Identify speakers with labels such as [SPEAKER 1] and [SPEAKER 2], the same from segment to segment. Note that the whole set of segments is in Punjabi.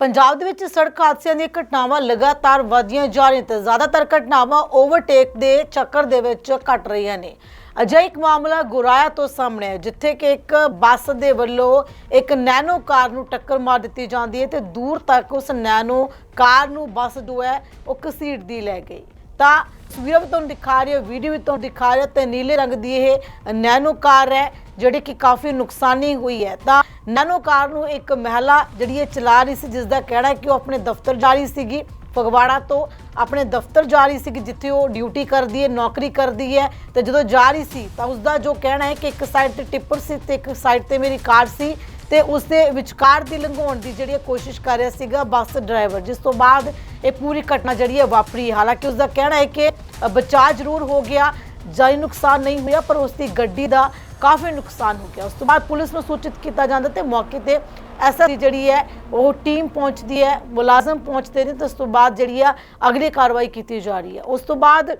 [SPEAKER 1] ਪੰਜਾਬ ਦੇ ਵਿੱਚ ਸੜਕ ਹਾਦਸਿਆਂ ਦੀਆਂ ਘਟਨਾਵਾਂ ਲਗਾਤਾਰ ਵਧੀਆਂ ਜਾ ਰਹੀਆਂ ਤੇ ਜ਼ਿਆਦਾਤਰ ਘਟਨਾਵਾਂ ਓਵਰਟੇਕ ਦੇ ਚੱਕਰ ਦੇ ਵਿੱਚ ਘਟ ਰਹੀਆਂ ਨੇ। ਅਜਿਹਾ ਇੱਕ ਮਾਮਲਾ ਗੁਰਾਇਆ ਤੋਂ ਸਾਹਮਣੇ ਹੈ ਜਿੱਥੇ ਕਿ ਇੱਕ ਬੱਸ ਦੇ ਵੱਲੋਂ ਇੱਕ ਨੈਨੋ ਕਾਰ ਨੂੰ ਟੱਕਰ ਮਾਰ ਦਿੱਤੀ ਜਾਂਦੀ ਹੈ ਤੇ ਦੂਰ ਤੱਕ ਉਸ ਨੈਨੋ ਕਾਰ ਨੂੰ ਬੱਸ ਜੋ ਹੈ, ਉਹ ਘਸੀਟਦੀ ਲੈ ਗਈ। ਤਾਂ ਤਸਵੀਰਾਂ ਵੀ ਤੁਹਾਨੂੰ ਦਿਖਾ ਰਹੀ ਹੈ, ਵੀਡੀਓ ਵੀ ਤੁਹਾਨੂੰ ਦਿਖਾ ਰਿਹਾ ਤੇ ਨੀਲੇ ਰੰਗ ਦੀ ਇਹ ਨੈਨੋ ਕਾਰ ਹੈ, ਜਿਹੜੀ ਕਿ ਕਾਫੀ ਨੁਕਸਾਨੀ ਹੋਈ ਹੈ। ਤਾਂ ਨੈਨੋ ਕਾਰ ਨੂੰ ਇੱਕ ਮਹਿਲਾ ਜਿਹੜੀ ਇਹ ਚਲਾ ਰਹੀ ਸੀ ਜਿਸ ਦਾ ਕਹਿਣਾ ਹੈ ਕਿ ਉਹ ਆਪਣੇ ਦਫ਼ਤਰ ਜਾ ਰਹੀ ਸੀਗੀ, ਫਗਵਾੜਾ ਤੋਂ ਆਪਣੇ ਦਫ਼ਤਰ ਜਾ ਰਹੀ ਸੀ ਜਿੱਥੇ ਉਹ ਡਿਊਟੀ ਕਰਦੀ ਹੈ, ਨੌਕਰੀ ਕਰਦੀ ਹੈ ਤੇ ਜਦੋਂ ਜਾ ਰਹੀ ਸੀ ਤਾਂ ਉਸ ਦਾ ਜੋ ਕਹਿਣਾ ਹੈ ਕਿ ਇੱਕ ਸਾਈਡ ਤੇ ਟਿੱਪਰ ਸੀ ਤੇ ਇੱਕ ਸਾਈਡ ਤੇ ਮੇਰੀ ਕਾਰ ਸੀ। ਤੇ ਉਸ ਦੇ ਵਿਚਕਾਰ ਦੀ ਲੰਘਾਉਣ ਦੀ ਜਿਹੜੀ ਇਹ ਕੋਸ਼ਿਸ਼ ਕਰ ਰਿਹਾ ਸੀਗਾ ਬੱਸ ਡਰਾਈਵਰ, ਜਿਸ ਤੋਂ ਬਾਅਦ ਇਹ ਪੂਰੀ ਘਟਨਾ ਜਿਹੜੀ ਹੈ ਵਾਪਰੀ। ਹਾਲਾਂਕਿ ਉਸ ਦਾ ਕਹਿਣਾ ਹੈ ਕਿ ਬਚਾਅ ਜ਼ਰੂਰ ਹੋ ਗਿਆ, ਜਾਨੀ ਨੁਕਸਾਨ ਨਹੀਂ ਹੋਇਆ, ਪਰ ਉਸ ਦੀ ਗੱਡੀ ਦਾ ਕਾਫੀ ਨੁਕਸਾਨ ਹੋ ਗਿਆ। ਉਸ ਤੋਂ ਬਾਅਦ ਪੁਲਿਸ ਨੂੰ ਸੂਚਿਤ ਕੀਤਾ ਜਾਂਦਾ ਤੇ ਮੌਕੇ ਤੇ ਐਸਾ ਦੀ ਜਿਹੜੀ ਹੈ, ਉਹ ਟੀਮ ਪਹੁੰਚਦੀ ਹੈ, ਮੁਲਾਜ਼ਮ ਪਹੁੰਚਦੇ ਨੇ ਤੇ ਉਸ ਤੋਂ ਬਾਅਦ ਜਿਹੜੀ ਆ ਅਗਲੀ ਕਾਰਵਾਈ ਕੀਤੀ ਜਾ ਰਹੀ ਹੈ। ਉਸ ਤੋਂ ਬਾਅਦ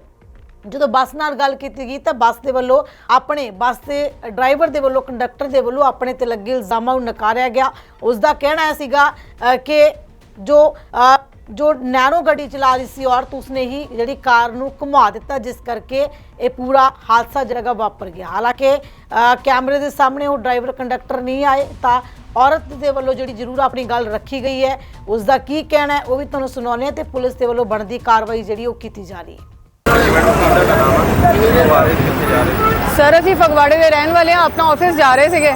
[SPEAKER 1] ਜਦੋਂ ਬੱਸ ਨਾਲ ਗੱਲ ਕੀਤੀ ਗਈ ਤਾਂ ਬੱਸ ਦੇ ਵੱਲੋਂ ਆਪਣੇ, ਬੱਸ ਦੇ ਡਰਾਈਵਰ ਦੇ ਵੱਲੋਂ, ਕੰਡਕਟਰ ਦੇ ਵੱਲੋਂ ਆਪਣੇ ਤੇ ਲੱਗੇ ਇਲਜ਼ਾਮਾਂ ਨੂੰ ਨਕਾਰਿਆ ਗਿਆ। ਉਸ ਦਾ ਕਹਿਣਾ ਸੀਗਾ ਕਿ ਜੋ ਜੋ ਨੈਨੋ ਗੱਡੀ ਚਲਾ ਰਹੀ ਸੀ, ਔਰਤ ਉਸਨੇ ਹੀ ਜਿਹੜੀ ਕਾਰ ਨੂੰ ਘੁਮਾ ਦਿੱਤਾ, ਜਿਸ ਕਰਕੇ ਇਹ ਪੂਰਾ ਹਾਦਸਾ ਜਗ੍ਹਾ ਵਾਪਰ ਗਿਆ। ਹਾਲਾਂਕਿ ਕੈਮਰੇ ਦੇ ਸਾਹਮਣੇ ਉਹ ਡਰਾਈਵਰ, ਕੰਡਕਟਰ ਨਹੀਂ ਆਏ, ਤਾਂ ਔਰਤ ਦੇ ਵੱਲੋਂ ਜਿਹੜੀ ਜ਼ਰੂਰ ਆਪਣੀ ਗੱਲ ਰੱਖੀ ਗਈ ਹੈ। ਉਸ ਦਾ ਕੀ ਕਹਿਣਾ ਹੈ, ਉਹ ਵੀ ਤੁਹਾਨੂੰ ਸੁਣਾਉਂਦੇ ਹਾਂ ਤੇ ਪੁਲਿਸ ਦੇ ਵੱਲੋਂ ਬਣਦੀ ਕਾਰਵਾਈ ਜਿਹੜੀ ਉਹ ਕੀਤੀ ਜਾ ਰਹੀ ਹੈ।
[SPEAKER 2] ਸਰ, ਅਸੀਂ ਫਗਵਾੜੇ ਦੇ ਰਹਿਣ ਵਾਲੇ ਆ ਆਪਣਾ ਆਫਿਸ ਜਾ ਰਹੇ ਸੀਗੇ।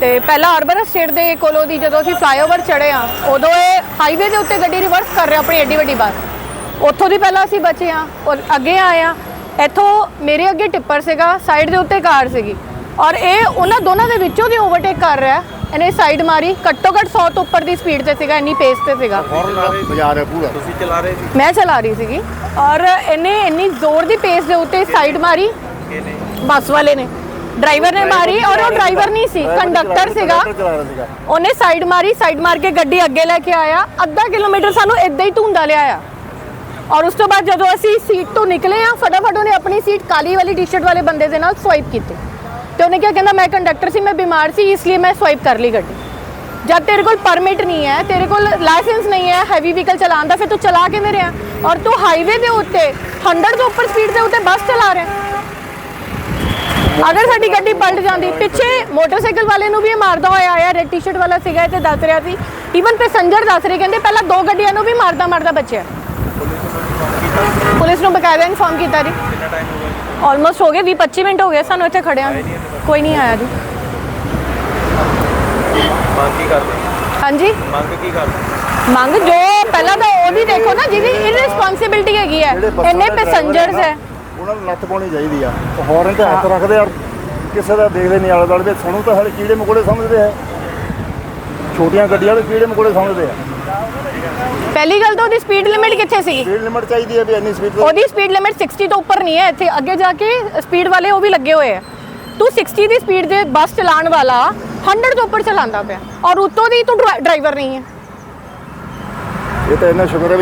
[SPEAKER 2] ਤੇ ਪਹਿਲਾਂ ਅਰਬਨ ਸਟੇਟ ਦੇ ਕੋਲੋਂ ਦੀ ਜਦੋਂ ਅਸੀਂ ਫਲਾਈਓਵਰ ਚੜੇ ਆ ਉਦੋਂ ਇਹ ਹਾਈਵੇ ਦੇ ਉੱਤੇ ਗੱਡੀ ਰਿਵਰਸ ਕਰ ਰਿਹਾ ਆਪਣੀ ਐਡੀ ਵੱਡੀ ਬੱਸ। ਉੱਥੋਂ ਦੀ ਪਹਿਲਾਂ ਅਸੀਂ ਬਚੇ ਆ ਔਰ ਅੱਗੇ ਆਏ ਆ ਇੱਥੋਂ ਮੇਰੇ ਅੱਗੇ ਟਿੱਪਰ ਸੀਗਾ ਸਾਈਡ ਦੇ ਉੱਤੇ ਕਾਰ ਸੀਗੀ। ਔਰ ਇਹ ਉਹਨਾਂ ਦੋਨਾਂ ਦੇ ਵਿੱਚੋਂ ਦੀ ਓਵਰਟੇਕ ਕਰ ਰਿਹਾ। ਇਹਨੇ ਸਾਈਡ ਮਾਰੀ ਘੱਟੋ ਘੱਟ 100 ਤੋਂ ਉੱਪਰ ਦੀ ਸਪੀਡ ਤੇ ਸੀਗਾ ਇੰਨੀ ਪੇਸ ਤੇ ਸੀਗਾ।
[SPEAKER 3] ਬਾਜ਼ਾਰ ਹੈ ਪੂਰਾ?
[SPEAKER 4] ਤੁਸੀਂ ਚਲਾ ਰਹੇ ਸੀ।
[SPEAKER 2] ਮੈਂ ਚਲਾ ਰਹੀ ਸੀਗੀ। ਔਰ ਇਹਨੇ ਇੰਨੀ ਜ਼ੋਰ ਦੀ ਪੇਸ ਦੇ ਉੱਤੇ ਸਾਈਡ ਮਾਰੀ। ਬੱਸ ਵਾਲੇ ਨੇ। ਡਰਾਈਵਰ ਨੇ ਮਾਰੀ ਔਰ ਉਹ ਡਰਾਈਵਰ ਨਹੀਂ ਸੀ ਕੰਡਕਟਰ ਸੀਗਾ। ਉਹਨੇ ਸਾਈਡ ਮਾਰੀ ਸਾਈਡ ਮਾਰ ਕੇ ਗੱਡੀ ਅੱਗੇ ਲੈ ਕੇ ਆਇਆ। ਅੱਧਾ ਕਿਲੋਮੀਟਰ ਸਾਨੂੰ ਇਦਾਂ ਹੀ ਧੁੰਦਾ ਲਿਆਇਆ ਔਰ ਉਸ ਤੋਂ ਬਾਅਦ ਜਦੋਂ ਅਸੀਂ ਸੀਟ ਤੋਂ ਨਿਕਲੇ ਆ ਫਟਾਫਟ ਉਹਨੇ ਆਪਣੀ ਸੀਟ ਕਾਲੀ ਵਾਲੀ ਟੀ-ਸ਼ਰਟ ਵਾਲੇ ਬੰਦੇ ਦੇ ਨਾਲ ਸਵਾਈਪ ਕੀਤੀ। ਤੇ ਉਹਨੇ ਕਿਹਾ, ਕਹਿੰਦਾ ਮੈਂ ਕੰਡਕਟਰ ਸੀ, ਮੈਂ ਬਿਮਾਰ ਸੀ, ਇਸ ਲਈ ਮੈਂ ਸਵਾਈਪ ਕਰ ਲਈ ਗੱਡੀ। ਜਦ ਤੇਰੇ ਕੋਲ ਪਰਮਿਟ ਨਹੀਂ ਹੈ, ਤੇਰੇ ਕੋਲ ਲਾਇਸੈਂਸ ਨਹੀਂ ਹੈ ਹੈਵੀ ਵਹੀਕਲ ਚਲਾਉਣ ਦਾ, ਫਿਰ ਤੂੰ ਚਲਾ ਕਿਵੇਂ ਰਿਹਾ? ਔਰ ਤੂੰ ਹਾਈਵੇ ਦੇ ਉੱਤੇ 100 ਤੋਂ ਉੱਪਰ ਸਪੀਡ ਦੇ ਉੱਤੇ ਬੱਸ ਚਲਾ ਰਿਹਾ ਅਗਰ ਸਾਡੀ ਗੱਡੀ ਪਲਟ ਜਾਂਦੀ, ਪਿੱਛੇ ਮੋਟਰਸਾਈਕਲ ਵਾਲੇ ਨੂੰ ਵੀ ਇਹ ਮਾਰਦਾ ਹੋਇਆ ਆਇਆ ਰੈਡ ਟੀ-ਸ਼ਰਟ ਵਾਲਾ ਸੀਗਾ ਤੇ ਦੱਸ ਰਿਹਾ ਸੀ। ਈਵਨ ਪੈਸੰਜਰ ਦੱਸ ਰਹੇ, ਕਹਿੰਦੇ ਪਹਿਲਾਂ ਦੋ ਗੱਡੀਆਂ ਨੂੰ ਵੀ ਮਾਰਦਾ ਮਾਰਦਾ ਬਚਿਆ। ਪੁਲਿਸ ਨੂੰ ਬਕਾਇਦਾ ਇਨਫਾਰਮ ਕੀਤਾ ਜੀ। ਆਲਮੋਸਟ ਹੋ ਗਏ 20 25 ਮਿੰਟ ਹੋ ਗਏ ਸਾਨੂੰ ਇੱਥੇ ਖੜਿਆਂ ਨੂੰ। ਕੋਈ ਨਹੀਂ ਆਇਆ ਜੀ।
[SPEAKER 4] ਮੰਗ ਕੀ ਕਰਦੇ?
[SPEAKER 2] ਹਾਂਜੀ?
[SPEAKER 4] ਮੰਗ ਕੀ ਕਰਦੇ?
[SPEAKER 2] ਮੰਗ ਜੋ ਪਹਿਲਾਂ ਤਾਂ ਉਹਦੀ ਦੇਖੋ ਨਾ ਜਿਹਦੀ ਇਰਰਿਸਪੌਂਸਿਬਿਲਟੀ ਹੈਗੀ ਹੈ।
[SPEAKER 3] ਜਿਹੜੇ ਬੱਸਾਂ
[SPEAKER 2] ਇੰਨੇ
[SPEAKER 3] ਦੇ driver
[SPEAKER 2] ਪੈਸੰਜਰਸ
[SPEAKER 3] ਨਾ,
[SPEAKER 2] ਹੈ।
[SPEAKER 3] ਉਹਨਾਂ ਨੂੰ ਲੱਤ ਪਾਉਣੀ ਚਾਹੀਦੀ ਆ। ਹੌਰਨ ਤੇ ਹੱਥ ਰੱਖਦੇ ਆ ਕਿਸੇ ਦਾ ਦੇਖਦੇ ਨਹੀਂ ਆਲੇ ਦੁਆਲੇ ਦੇ। ਸਾਨੂੰ ਤਾਂ ਹਲੇ ਕੀੜੇ ਮਕੋੜੇ ਸਮਝਦੇ ਆ। ਛੋਟੀਆਂ ਗੱਡੀਆਂ ਵਾਲੇ ਕੀੜੇ ਮਕੋੜੇ ਸਮਝਦੇ ਆ।
[SPEAKER 2] ਪਹਿਲੀ ਗੱਲ ਤਾਂ ਉਹਦੀ ਸਪੀਡ ਲਿਮਿਟ ਕਿੱਥੇ ਸੀ
[SPEAKER 3] ਸਪੀਡ ਲਿਮਟ ਚਾਹੀਦੀ ਹੈ ਵੀ ਇੰਨੀ ਸਪੀਡ
[SPEAKER 2] ਉਹਦੀ ਸਪੀਡ ਲਿਮਿਟ 60 ਤੋਂ ਉੱਪਰ ਨਹੀਂ ਹੈ ਇੱਥੇ ਅੱਗੇ ਜਾ ਕੇ ਸਪੀਡ ਵਾਲੇ ਉਹ ਵੀ ਲੱਗੇ ਹੋਏ ਆ। ਤੂੰ 60 ਦੀ ਸਪੀਡ ਦੇ ਬੱਸ ਚਲਾਉਣ ਵਾਲਾ 100 ਤੋਂ ਉੱਪਰ ਚਲਾਉਂਦਾ ਪਿਆ ਔਰ ਉੱਤੋਂ ਦੀ ਤੂੰ ਡਰਾਈਵਰ ਨਹੀਂ ਹੈ।
[SPEAKER 3] ਇਹ ਤਾਂ ਇੰਨਾ ਸ਼ੁਕਰ ਹੈ ਵੀ